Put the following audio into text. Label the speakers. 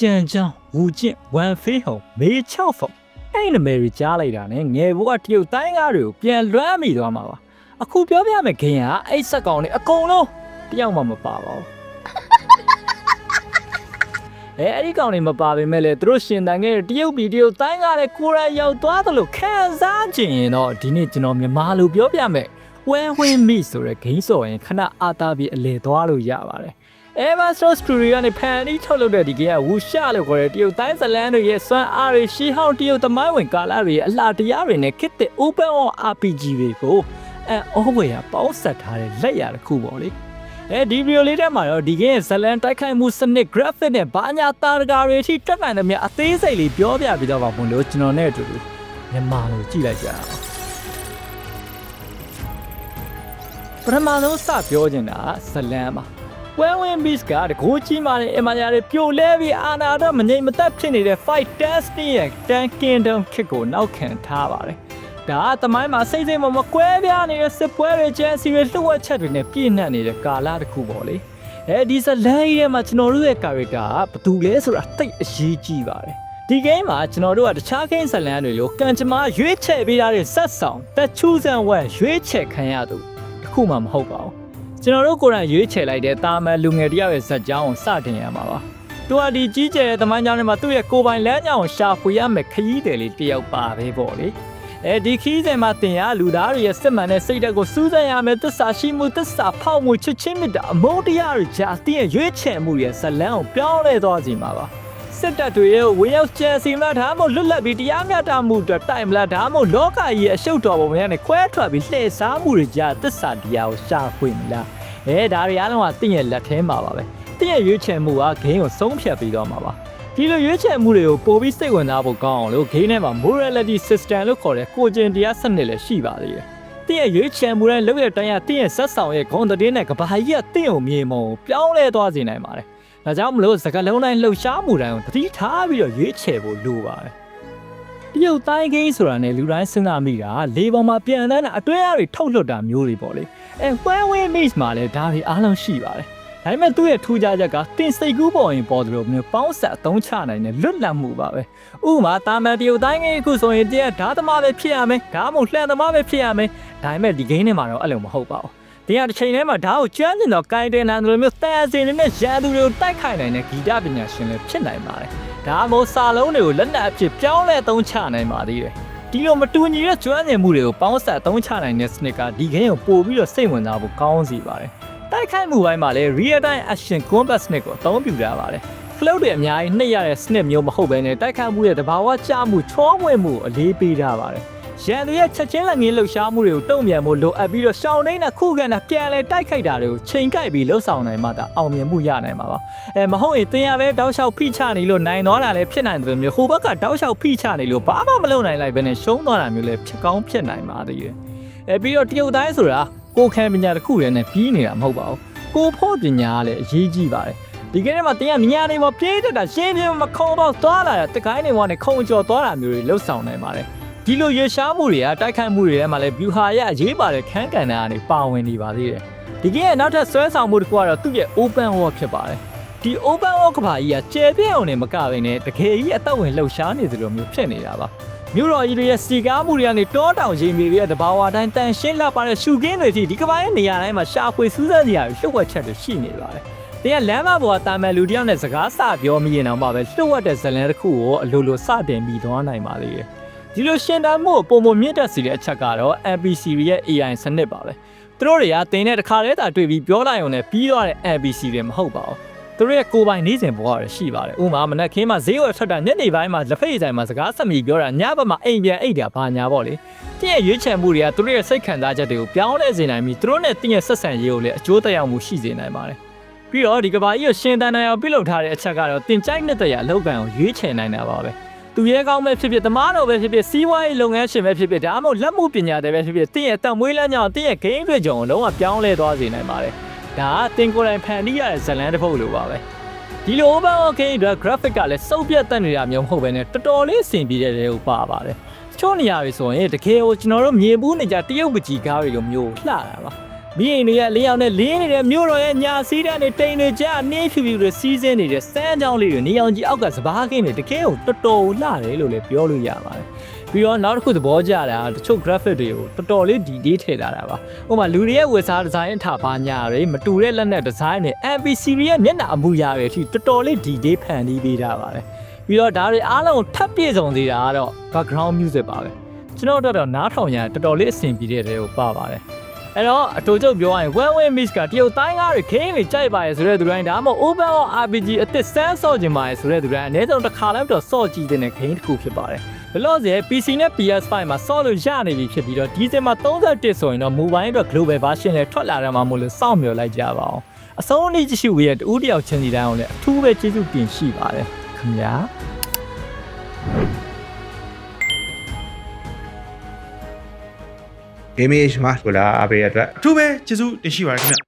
Speaker 1: ကြံချောင်းဝူကျင့်ဝမ်ဖေးဟုံမေချောက်ဖုံအဲ့နမယ်ကြီးကြားလိုက်တာနဲ့ငယ်ဘိုးကတရုတ်တိုင်းကားတွေကိုပြန်လွှမ်းမိသွားမှာပါအခုပြောပြမယ်ခင်ဗျာအဲ့ဆက်ကောင်တွေအကုန်လုံးတယောက်မှမပါပါဘူးအဲအဲ့ဒီကောင်တွေမပါပေမဲ့လေသူတို့ရှင်တန်ခဲ့တဲ့တရုတ်ပြည်တရုတ်တိုင်းကားတဲ့ကိုရန်ရောက်သွားသလိုခံစားကျင်ရင်တော့ဒီနေ့ကျွန်တော်မြန်မာလိုပြောပြမယ် When Win Me ဆိုတဲ့ဂိမ်းစော်ရင်ခဏအာတာပြီးအလဲသွားလို့ရပါတယ် Everstro Studio ကနေဖန်တီးထုတ်လုပ်တဲ့ဒီကဝူရှာလို့ခေါ်တဲ့တရုတ်တိုင်းဇလန်းတွေရဲ့စွမ်းအားတွေရှီဟောင်းတရုတ်သမိုင်းဝင်ကာလာတွေရဲ့အလှတရားတွေနဲ့ခစ်တဲ့ Open on RPG တွေကိုအဲအောဝေရပေါင်းဆက်ထားတဲ့လက်ရတစ်ခုပေါ့လေအဲဒီဗီဒီယိုလေးထဲမှာတော့ဒီကရဲ့ဇလန်တိုက်ခိုက်မှုစနစ် graphic နဲ့ဘာညာတာရကာတွေအထိတက်နိုင်တဲ့မြအသေးစိတ်လေးပြောပြပြီးတော့ပါဘုံလို့ကျွန်တော်နဲ့အတူတူမြန်မာလိုကြည့်လိုက်ကြအောင်ပထမဆုံးစပြောချင်တာဇလန်ပါ When Win Beast ကတကိုးကြီးမာတဲ့အင်မာယာတွေပြိုလဲပြီးအာနာတော့မငြိမ်မသက်ဖြစ်နေတဲ့ Fight Destiny ရဲ့ Tan Kingdom ခစ်ကိုနောက်ခံထားပါတယ်။ဒါကတမိုင်းမှာစိတ်စိတ်မမကွဲပြားနေတဲ့စစ်ပွဲတွေကျန်းစီတွေလှုပ်ဝက်ချက်တွေနဲ့ပြည့်နှက်နေတဲ့ကာလတစ်ခုပေါ့လေ။အဲဒီဇလန်ကြီးထဲမှာကျွန်တော်တို့ရဲ့ character ကဘယ်သူလဲဆိုတာတိတ်အရေးကြီးပါတယ်။ဒီ game မှာကျွန်တော်တို့ကတခြား game ဇလန်တွေလိုကံကြမ္မာရွေးချယ်ပေးထားတဲ့ဇက်ဆောင် The Chosen One ရွေးချယ်ခံရသူတစ်ခုမှမဟုတ်ပါဘူး။ ကျွန်တော်တို့ကိုယ်တိုင်ရွေးချယ်လိုက်တဲ့တာမန်လူငယ်တယောက်ရဲ့ဇက်ကြောင်းကိုစတင်ရမှာပါ။သူကဒီကြီးကျယ်တဲ့သမိုင်းကြောင်းထဲမှာသူ့ရဲ့ကိုယ်ပိုင်လမ်းကြောင်းကိုရှာဖွေရမယ်ခရီးတယ်လေးတယောက်ပါပဲပေါ့လေ။အဲဒီခီးစဉ်မှာတင်ရလူသားတွေရဲ့စစ်မှန်တဲ့စိတ်ဓာတ်ကိုစူးစမ်းရမယ်သစ္စာရှိမှုသစ္စာဖောက်မှုချစ်ချင်းမြတ်တာအမုန်းတရားတွေကြာတင်းရဲ့ရွေးချယ်မှုရဲ့ဇလန်းကိုပြောင်းလဲသွားစေမှာပါ။ စစ်တပ်တွေရဲ့ဝေရောက်ကျန်စီမလားဒါမှမဟုတ်လွတ်လပ်ပြီးတရားမျှတမှုအတွက်တိုင်မလားဒါမှမဟုတ်လောကကြီးရဲ့အရှုပ်တော်ပုံများနဲ့ခွဲထွက်ပြီးလှည့်စားမှုတွေကြာသစ္စာတရားကိုရှာဖွေမလား။အဲဒါတွေအားလုံးကတင့်ရဲ့လက်ထဲမှာပါပဲတင့်ရဲ့ရွေးချယ်မှုကဂိမ်းကိုဆုံးဖြတ်ပြီးတော့မှာပါဒီလိုရွေးချယ်မှုတွေကိုပိုပြီးစိတ်ဝင်စားဖို့ကောင်းအောင်လို့ဂိမ်းထဲမှာ morality system လို့ခေါ်တဲ့ကိုကျင်တရားစနစ်လည်းရှိပါသေးတယ်တင့်ရဲ့ရွေးချယ်မှုတိုင်းလောက်ရတိုင်းရတင့်ရဲ့ဆက်ဆောင်ရဲ့ဂုဏ်သတင်းနဲ့ကဘာကြီးကတင့်ကိုမြေမုံပြောင်းလဲသွားစေနိုင်ပါတယ် ဒါကြောင့်မလို့စကလုံးတိုင်းလှုပ်ရှားမှုတိုင်းကိုတတိထားပြီးတော့ရွေးချယ်ဖို့လိုပါတယ်တရုတ်တိုင်းဂိမ်းဆိုတာနဲ့လူတိုင်းစဉ်းစားမိတာလေပေါ်မှာပြန်တန်းတာအတွဲအတွေထုတ်လွှတ်တာမျိုးတွေပေါ့လေအဲ Huawei Mate မှာလည်းဒါတွေအားလုံးရှိပါတယ်ဒါပေမဲ့သူ့ရဲ့ထူးခြားချက်ကတင်စိတ်ကူးပေါ်ရင်ပေါ်သလိုမျိုးပေါင်းဆက်အသုံးချနိုင်တဲ့လွတ်လပ်မှုပါပဲဥပမာတာမန်တရုတ်တိုင်းငယ်အခုဆိုရင်တရက်ဓာတ်သမားပဲဖြစ်ရမယ်ဒါမှမဟုတ်လှန်သမားပဲဖြစ်ရမယ်ဒါပေမဲ့ဒီဂိမ်းထဲမှာတော့အဲ့လိုမဟုတ်ပါဘူး တရားတစ်ချိန်ထဲမှာဓာတ်ကိုကျွမ်းကျင်တော့ကိုင်းတင်တယ်လိုမျိုးတန်စင်နဲ့ရန်သူတွေကိုတိုက်ခိုက်နိုင်တဲ့ဂီတပညာရှင်လည်းဖြစ်နိုင်ပါတယ်ဒါမှမဟုတ်စာလုံးတွေကိုလက်နက်အဖြစ်ပြောင်းလဲသုံးချနိုင်ပါသေးတယ်ဒီလိုမတူညီတဲ့ကျွမ်းကျင်မှုတွေကိုပေါင်းစပ်သုံးချနိုင်တဲ့စနစ်ကဒီဂိမ်းကိုပို့ပြီးတော့စိတ်ဝင်စားဖို့ကောင်းစီပါတယ်တိုက်ခိုက်မှုပိုင်းမှာလည်း real time action combat စနစ်ကိုအသုံးပြုကြပါတယ် float တွေအများကြီးနှိပ်ရတဲ့စနစ်မျိုးမဟုတ်ဘဲနဲ့တိုက်ခိုက်မှုရဲ့တဘာဝကျမှုချောမွေ့မှုကိုအလေးပေးထားပါတယ် ရန်သူရဲ့ချက်ချင်းလက်ငင်းလှုပ်ရှားမှုတွေကိုတုံ့ပြန်ဖို့လိုအပ်ပြီးတော့ရှောင်းနေတာခုခံတာပြန်လဲတိုက်ခိုက်တာတွေကိုချိန်ကိုက်ပြီးလှုပ်ဆောင်နိုင်မှသာအောင်မြင်မှုရနိုင်မှာပါအဲမဟုတ်ရင်တင်ရပဲတောက်လျှောက်ဖိချနေလို့နိုင်သွားတာလည်းဖြစ်နိုင်တယ်လို့မျိုးဟိုဘက်ကတောက်လျှောက်ဖိချနေလို့ဘာမှမလုပ်နိုင်လိုက်ဘဲနဲ့ရှုံးသွားတာမျိုးလည်းဖြစ်ကောင်းဖြစ်နိုင်ပါသေးတယ်အဲပြီးတော့တရုတ်တိုင်းဆိုတာကိုယ်ခံပညာတစ်ခုတည်းနဲ့ပြီးနေတာမဟုတ်ပါဘူးကိုဖို့ပညာကလည်းအရေးကြီးပါတယ်ဒီကနေ့မှာတင်ရမြညာတွေမှာပြေးတတ်တာရှင်းပြမခုံတော့သွားလာတာတကိုင်းတွေကနေခုံကျော်သွားတာမျိုးတွေလှုပ်ဆောင်နိုင်ပါတယ် ဒီလိုရရှားမှုတွေကတိုက်ခိုက်မှုတွေထဲမှာလည်း view ဟာရဲ့အရေးပါတဲ့ခန်းကန်တာကနေပါဝင်နေပါသေးတယ်ဒီကနေ့နောက်ထပ်ဆွဲဆောင်မှုတစ်ခုကတော့သူ့ရဲ့ open wall ဖြစ်ပါတယ်ဒီ open wall ကဘာကြီးကကျယ်ပြန့်အောင်နေမကဘဲနဲ့တကယ်ကြီးအသက်ဝင်လှုပ်ရှားနေသလိုမျိုးဖြစ်နေတာပါမြို့တော်ကြီးတွေရဲ့စီကားမှုတွေကနေတောတောင်ရင်မြေတွေရဲ့တဘာဝတိုင်းတန်ရှင်းလှပတဲ့ရှုခင်းတွေထိဒီကဘာရဲ့နေရာတိုင်းမှာရှာဖွေစူးစမ်းစရာတွေလှုပ်ဝက်ချက်တွေရှိနေပါတယ်။တင်ကလမ်းမပေါ်ကတာမန်လူတယောက်နဲ့စကားစပြောမိရင်တော့မှပဲလှုပ်ဝက်တဲ့ဇလန်တစ်ခုကိုအလိုလိုစတင်ပြီးသွားနိုင်ပါလေ။ ဒီလိုရှင်တန်မှုကိုပုံမမြင့်တက်စီတဲ့အချက်ကတော့ NPC ရဲ့ AI စနစ်ပါပဲ။သူတို့တွေကတင်တဲ့တစ်ခါတည်းသာတွေ့ပြီးပြောလိုက်ရုံနဲ့ပြီးသွားတဲ့ NPC တွေမဟုတ်ပါဘူး။သူတို့ရဲ့ကိုယ်ပိုင်နေစဉ်ဘဝတွေရှိပါတယ်။ဥပမာမနက်ခင်းမှာဈေးဝယ်ထွက်တာညနေပိုင်းမှာလက်ဖက်ရည်ဆိုင်မှာစကားဆက်မိပြောတာညဘက်မှာအိမ်ပြန်အိတ်တာဘာညာပေါ့လေ။တင့်ရဲ့ရွေးချယ်မှုတွေကသူတို့ရဲ့စိတ်ခံစားချက်တွေကိုပြောင်းလဲစေနိုင်ပြီးသူတို့နဲ့တင့်ရဲ့ဆက်ဆံရေးကိုလည်းအကျိုးသက်ရောက်မှုရှိစေနိုင်ပါတယ်။ပြီးတော့ဒီကဘာကြီးကိုရှင်တန်နိုင်အောင်ပြုလုပ်ထားတဲ့အချက်ကတော့တင်ကြိုက်တဲ့တရားလောက်ကန်ကိုရွေးချယ်နိုင်တာပါပဲ။ သူရဲကောင်းပဲဖြစ်ဖြစ်တမားတော်ပဲဖြစ်ဖြစ်စီးပွားရေးလုပ်ငန်းရှင်ပဲဖြစ်ဖြစ်ဒါမှမဟုတ်လက်မှုပညာတွေပဲဖြစ်ဖြစ်တင့်ရဲ့တံမွေးလမ်းကြောင်းတင့်ရဲ့ဂိမ်းတွေကြောင့်လုံးဝပြောင်းလဲသွားစေနိုင်ပါတယ်။ဒါကတင်ကိုယ်တိုင်ဖန်တီးရတဲ့ဇလန်တစ်ပုဒ်လိုပါပဲ။ဒီလို open okay အတွက် graphic ကလည်းစုပ်ပြတ်တက်နေတာမျိုးမဟုတ်ဘဲနဲ့တော်တော်လေးအဆင်ပြေတဲ့တဲ့ကိုပါပါတယ်ချို့နေရာတွေဆိုရင်တကယ်ကိုကျွန်တော်တို့မြေဘူးနေကြတရုတ်ပကြီးကားတွေလိုမျိုးလှတာပါ ဘီရင်တွေကလေးယောက်နဲ့လင်းနေတဲ့မြို့တော်ရဲ့ညာစီးတဲ့နဲ့တိမ်တွေကြာနှင်းဖြူဖြူတွေစီးစင်းနေတဲ့စမ်းကြောင်းလေးတွေနေအောင်ကြီးအောက်ကစပားကင်းတွေတကယ်ကိုတော်တော်လှတယ်လို့လည်းပြောလို့ရပါတယ်ပြီးတော့နောက်တစ်ခုသဘောကျတာတချို့ graphic တွေကိုတော်တော်လေး detail ထည့်ထားတာပါဥပမာလူတွေရဲ့ဝက်စားဒီဇိုင်းထားပါညာတွေမတူတဲ့လက်နက်ဒီဇိုင်းတွေ NPC ရဲ့မျက်နှာအမူအရာတွေအထိတော်တော်လေး detail ဖန်တီးပေးထားပါတယ်ပြီးတော့ဒါတွေအားလုံးကိုထပ်ပြည့်စုံစေတာကတော့ background music ပါပဲကျွန်တော်တို့တော့နားထောင်ရတော်တော်လေးအဆင်ပြေတဲ့တဲ့ကိုပါပါတယ် အဲ့တော့အတူတူပြောရရင် One Way Mix ကတရုတ်တိုင်းကားတွေခင်းတွေကြိုက်ပါရဲ့ဆိုတဲ့သူတိုင်းဒါမှမဟုတ် Open or RPG အသစ်စမ်းဆော့ကျင်ပါရဲ့ဆိုတဲ့သူတိုင်းအနည်းဆုံးတစ်ခါလိုက်တော့ဆော့ကြည့်တဲ့ခင်းတစ်ခုဖြစ်ပါတယ်ဘလော့စီရဲ့ PC နဲ့ PS5 မှာဆော့လို့ရနေပြီဖြစ်ပြီးတော့ဒီစင်မှာ31ဆိုရင်တော့ mobile အတွက် global version နဲ့ထွက်လာတယ်မှာမို့လို့စောင့်မျှော်လိုက်ကြပါအောင်အဆုံးအနည်းကြည့်ရှုဝေးရဲ့တူတယောက်ချင်းစီတိုင်းအောင်လည်းအထူးပဲကျေးဇူးတင်ရှိပါတယ်ခင်ဗျာ
Speaker 2: Image မှာဆိုလားအဘေအတွက်
Speaker 3: အထူးပဲကျေးဇူးတင်ရှိပါတယ်ခင်ဗျ